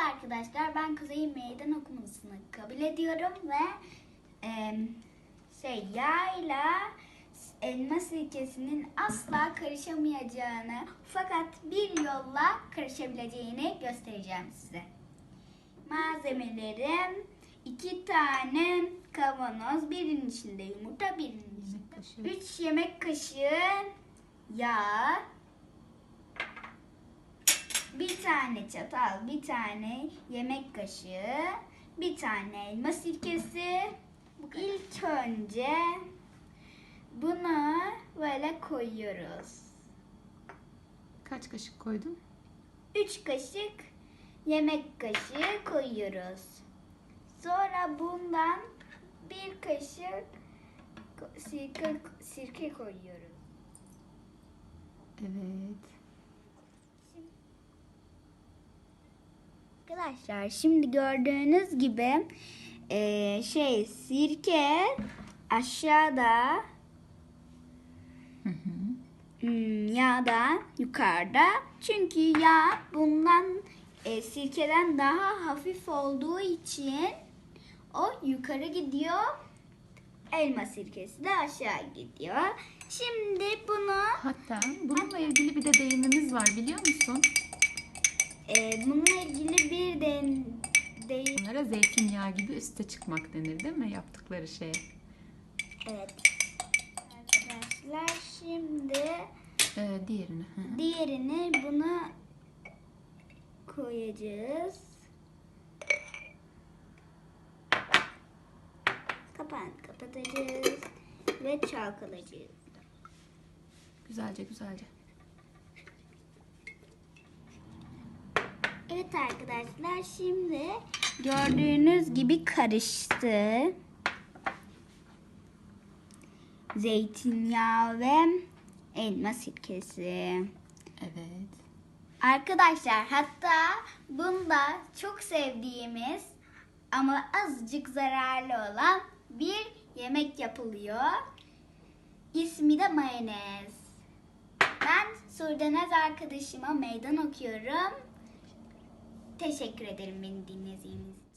arkadaşlar ben Kuzey'in meydan okumasını kabul ediyorum ve e, şey yağla elma sirkesinin asla karışamayacağını fakat bir yolla karışabileceğini göstereceğim size. Malzemelerim iki tane kavanoz, birinin içinde yumurta, birinin içinde. 3 yemek kaşığı yağ, bir tane çatal, bir tane yemek kaşığı, bir tane elma sirkesi. İlk önce bunu böyle koyuyoruz. Kaç kaşık koydun? 3 kaşık yemek kaşığı koyuyoruz. Sonra bundan bir kaşık sirke, sirke koyuyoruz. Evet. Arkadaşlar şimdi gördüğünüz gibi eee, şey sirke aşağıda Hı hı. hmm, yağ da yukarıda. Çünkü yağ bundan e, sirkeden daha hafif olduğu için o yukarı gidiyor. Elma sirkesi de aşağı gidiyor. Şimdi bunu Hatta bununla ilgili bir de deyimimiz var biliyor musun? E, bununla ilgili bir de, de Bunlara zeytinyağı gibi üste çıkmak denir değil mi yaptıkları şeye? Evet. Arkadaşlar şimdi Ee, diğerini. Hı hı. diğerini buna koyacağız. Kapağını kapatacağız ve çalkalayacağız. Güzelce güzelce. Evet arkadaşlar şimdi gördüğünüz gibi karıştı. Zeytinyağı ve elma sirkesi. Evet. Arkadaşlar hatta bunda çok sevdiğimiz ama azıcık zararlı olan bir yemek yapılıyor. İsmi de mayonez. Ben Surdenaz arkadaşıma meydan okuyorum. Teşekkür ederim beni dinlediğiniz.